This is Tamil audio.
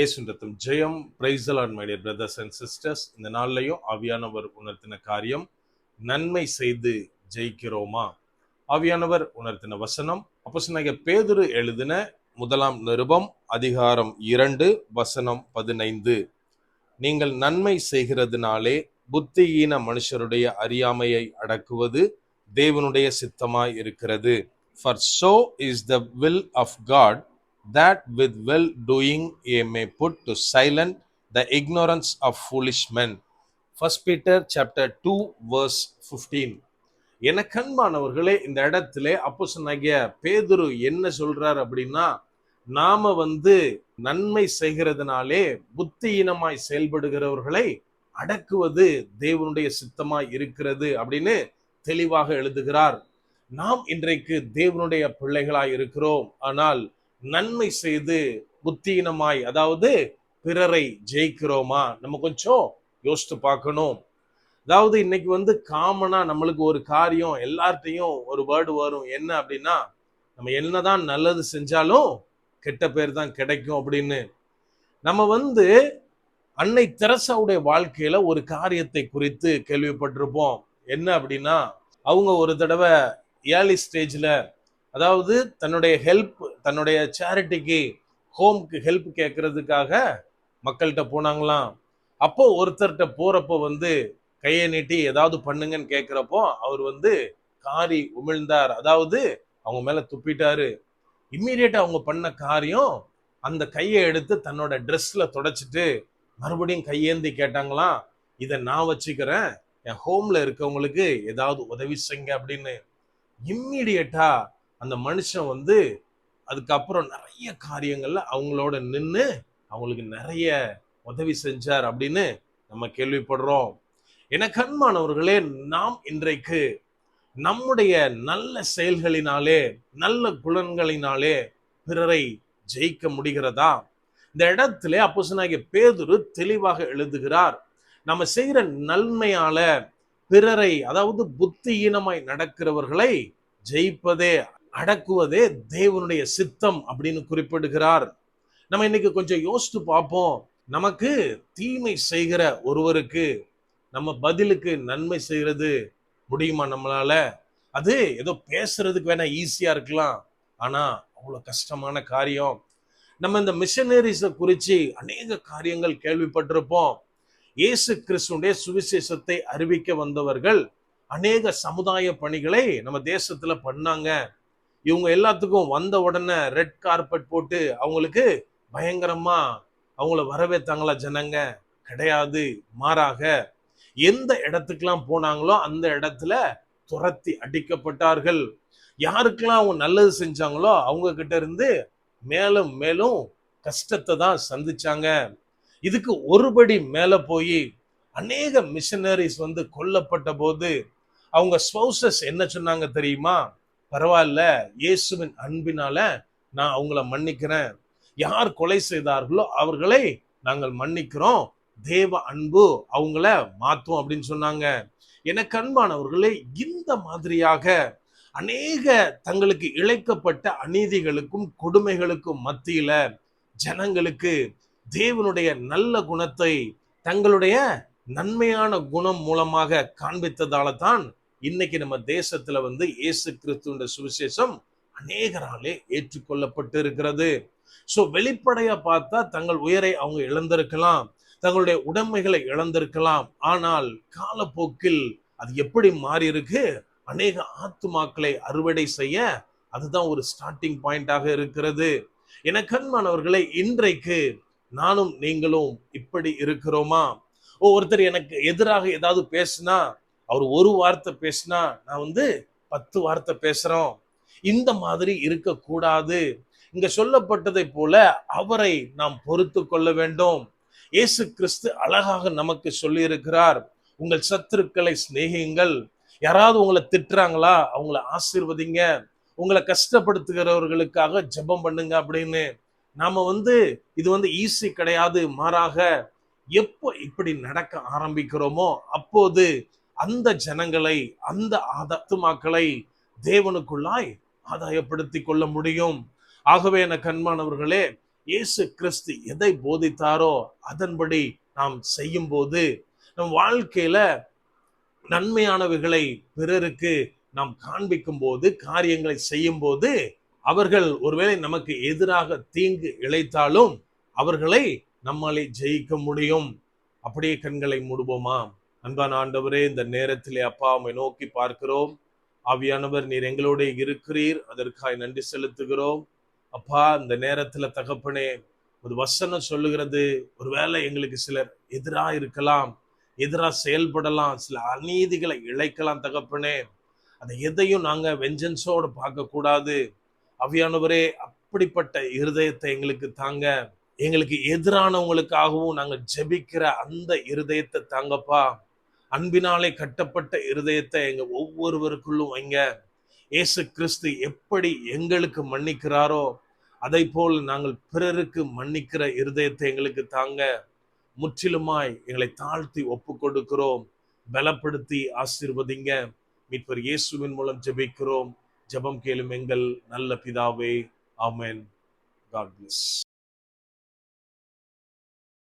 ஏசுன்றத்தும் ஜெயம். பிரைசல் on my dear brothers and sisters இந்த நாள்லையும் ஆவியானவர் உணர்த்தின காரியம் நன்மை செய்து ஜெயிக்கிறோமா? ஆவியானவர் உணர்த்தின வசனம் அப்போ பேதுரு எழுதின முதலாம் நிருபம் அதிகாரம் இரண்டு வசனம் பதினைந்து. நீங்கள் நன்மை செய்கிறதுனாலே புத்தியீன மனுஷருடைய அறியாமையை அடக்குவது தேவனுடைய சித்தமாய் இருக்கிறது. For so is the will of God that with well doing ye may put to silent the ignorance of foolish men. First Peter chapter 2 verse 15. எனக்கன்பானவர்களே இந்த இடத்துல அப்போசனாகிய பேதுரு என்ன சொல்றார் அப்படின்னா நாம வந்து நன்மை செய்கிறதுனாலே புத்தியீனமாய் செயல்படுகிறவர்களை அடக்குவது தேவனுடைய சித்தமாய் இருக்கிறது அப்படின்னு தெளிவாக எழுதுகிறார் நாம் இன்றைக்கு தேவனுடைய பிள்ளைகளாய் இருக்கிறோம் ஆனால் நன்மை செய்து புத்தீனமாய் அதாவது பிறரை ஜெயிக்கிறோமா? நம்ம கொஞ்சம் யோசித்து பார்க்கணும். அதாவது இன்னைக்கு வந்து காமனா நம்மளுக்கு ஒரு காரியம் எல்லார்ட்டையும் ஒரு வேர்டு வரும். என்ன அப்படின்னா நம்ம என்னதான் நல்லது செஞ்சாலும் கெட்ட பேர் தான் கிடைக்கும் அப்படின்னு. நம்ம வந்து அன்னை தெரசாவுடைய வாழ்க்கையில ஒரு காரியத்தை குறித்து கேள்விப்பட்டிருப்போம். என்ன அப்படின்னா அவங்க ஒரு தடவை ஏர்லி ஸ்டேஜில் அதாவது தன்னுடைய ஹெல்ப் தன்னுடைய சேரிட்டிக்கு ஹோம்க்கு ஹெல்ப் கேட்கறதுக்காக மக்கள்கிட்ட போனாங்களாம். அப்போ ஒருத்தர்கிட்ட போறப்போ வந்து கையை நீட்டி ஏதாவது பண்ணுங்கன்னு கேட்குறப்போ அவர் வந்து காரி உமிழ்ந்தார். அதாவது அவங்க மேல துப்பிட்டாரு. இம்மீடியட்டா அவங்க பண்ண காரியம் அந்த கையை எடுத்து தன்னோட ட்ரெஸ்ல தொடச்சிட்டு மறுபடியும் கையேந்தி கேட்டாங்களாம். இதை நான் வச்சுக்கிறேன். என் ஹோம்ல இருக்கவங்களுக்கு ஏதாவது உதவி செய்யுங்க அப்படின்னு. இம்மீடியட்டா அந்த மனுஷன் வந்து அதுக்கப்புறம் நிறைய காரியங்கள்ல அவங்களோட நின்று அவங்களுக்கு நிறைய உதவி செஞ்சார் அப்படின்னு நம்ம கேள்விப்படுறோம். எனக்கு அன்பானவர்களே நாம் இன்றைக்கு நம்முடைய நல்ல செயல்களினாலே நல்ல குலன்களினாலே பிறரை ஜெயிக்க முடிகிறதா? இந்த இடத்துல அப்போசனாகிய பேதுரு தெளிவாக எழுதுகிறார். நம்ம செய்கிற நன்மையால பிறரை அதாவது புத்தியீனமாய் நடக்கிறவர்களை ஜெயிப்பதே அடக்குவதே தேவனுடைய சித்தம் அப்படின்னு குறிப்பிடுகிறார். நம்ம இன்னைக்கு கொஞ்சம் யோசித்து பார்ப்போம். நமக்கு தீமை செய்கிற ஒருவருக்கு நம்ம பதிலுக்கு நன்மை செய்கிறது முடியுமா நம்மளால? அது ஏதோ பேசுறதுக்கு வேணா ஈஸியா இருக்கலாம். ஆனா அவ்வளோ கஷ்டமான காரியம். நம்ம இந்த மிஷனரிஸை குறித்து அநேக காரியங்கள் கேள்விப்பட்டிருப்போம். இயேசு கிறிஸ்துடைய சுவிசேஷத்தை அறிவிக்க வந்தவர்கள் அநேக சமுதாய பணிகளை நம்ம தேசத்துல பண்ணாங்க. இவங்க எல்லாத்துக்கும் வந்த உடனே ரெட் கார்பெட் போட்டு அவங்களுக்கு பயங்கரமா அவங்கள வரவேற்றாங்களா ஜனங்க? கிடையாது. மாறாக எந்த இடத்துக்கெல்லாம் போனாங்களோ அந்த இடத்துல துரத்தி அடிக்கப்பட்டார்கள். யாருக்கெல்லாம் அவங்க நல்லது செஞ்சாங்களோ அவங்க கிட்ட இருந்து மேலும் மேலும் கஷ்டத்தை தான் சந்திச்சாங்க. இதுக்கு ஒருபடி மேலே போய் அநேக மிஷனரிஸ் வந்து கொல்லப்பட்ட போது அவங்க ஸ்பௌசஸ் என்ன சொன்னாங்க தெரியுமா? பரவாயில்ல இயேசுவின் அன்பினால நான் அவங்கள மன்னிக்கிறேன். யார் கொலை செய்தார்களோ அவர்களை நாங்கள் மன்னிக்கிறோம். தேவ அன்பு அவங்கள மாத்தும் அப்படின்னு சொன்னாங்க. எனக்கு அன்பானவர்களே இந்த மாதிரியாக அநேக தங்களுக்கு இழைக்கப்பட்ட அநீதிகளுக்கும் கொடுமைகளுக்கும் மத்தியில ஜனங்களுக்கு தேவனுடைய நல்ல குணத்தை தங்களுடைய நன்மையான குணம் மூலமாக காண்பித்ததால தான் இன்னைக்கு நம்ம தேசத்துல வந்து இயேசு கிறிஸ்துவ சுவிசேஷம் அநேகராலே ஏற்றுக்கொள்ளப்பட்டு இருக்கிறது ஸோ வெளிப்படையா பார்த்தா தங்கள் உயரை அவங்க இழந்திருக்கலாம். தங்களுடைய உடைமைகளை இழந்திருக்கலாம். ஆனால் காலப்போக்கில் அது எப்படி மாறி இருக்கு அநேக ஆத்துமாக்களை அறுவடை செய்ய அதுதான் ஒரு ஸ்டார்டிங் பாயிண்டாக இருக்கிறது. என கண்மானவர்களை இன்றைக்கு நானும் நீங்களும் இப்படி இருக்கிறோமா? ஒருத்தர் எனக்கு எதிராக ஏதாவது பேசினா அவர் ஒரு வார்த்தை பேசினா நான் வந்து பத்து வார்த்தை பேசுறோம். இந்த மாதிரி இருக்கக்கூடாது. இங்க சொல்லப்பட்டதை போல அவரை நாம் பொறுத்து கொள்ள வேண்டும். இயேசு கிறிஸ்து அழகாக நமக்கு சொல்லி இருக்கிறார் உங்கள் சத்துருக்களை சிநேகியுங்கள். யாராவது உங்களை திட்டுறாங்களா அவங்கள ஆசீர்வதிங்க. உங்களை கஷ்டப்படுத்துகிறவர்களுக்காக ஜெபம் பண்ணுங்க அப்படின்னு. நாம வந்து இது வந்து ஈஸி கிடையாது மாறாக எப்போ இப்படி நடக்க ஆரம்பிக்கிறோமோ அப்போது அந்த ஜனங்களை அந்த ஆத்துமாக்களை தேவனுக்குள்ளாய் ஆதாயப்படுத்தி கொள்ள முடியும். ஆகவே என கண்மானவர்களே இயேசு கிறிஸ்து எதை போதித்தாரோ அதன்படி நாம் செய்யும் போது நம் வாழ்க்கையில நன்மையானவைகளை பிறருக்கு நாம் காண்பிக்கும் போது காரியங்களை செய்யும் போது அவர்கள் ஒருவேளை நமக்கு எதிராக தீங்கு இழைத்தாலும் அவர்களை நம்மளை ஜெயிக்க முடியும். அப்படியே கண்களை மூடுவோமா? அன்பான ஆண்டவரே இந்த நேரத்திலே அப்பா உம்மை நோக்கி பார்க்கிறோம். ஆவியானவர் நீர் எங்களோட இருக்கிறீர். அதற்காய் நன்றி செலுத்துகிறோம். அப்பா இந்த நேரத்துல தகப்பனே ஒரு வசனம் சொல்லுகிறது. ஒருவேளை எங்களுக்கு சிலர் எதிரா இருக்கலாம் எதிரா செயல்படலாம் சில அநீதிகளை இழைக்கலாம் தகப்பனே. அதை எதையும் நாங்க வெஞ்சன்ஸோட பார்க்க கூடாது அவியானவரே அப்படிப்பட்ட இருதயத்தை எங்களுக்கு தாங்க. எங்களுக்கு எதிரானவங்களுக்காகவும் நாங்கள் ஜெபிக்கிற அந்த இருதயத்தை தாங்கப்பா. அன்பினாலே கட்டப்பட்ட இருதயத்தை எங்க ஒவ்வொருவருக்குள்ளும் வைங்க. இயேசு கிறிஸ்து எப்படி எங்களுக்கு மன்னிக்கிறாரோ அதை போல் நாங்கள் பிறருக்கு மன்னிக்கிற இருதயத்தை எங்களுக்கு தாங்க. முற்றிலுமாய் எங்களை தாழ்த்தி ஒப்பு கொடுக்கிறோம் பலப்படுத்தி ஆசீர்வதிங்க. மீட்பர் இயேசுவின் மூலம் ஜெபிக்கிறோம். ஜெபம் கேளும் எங்கள் நல்ல பிதாவே. ஆமேன். God plus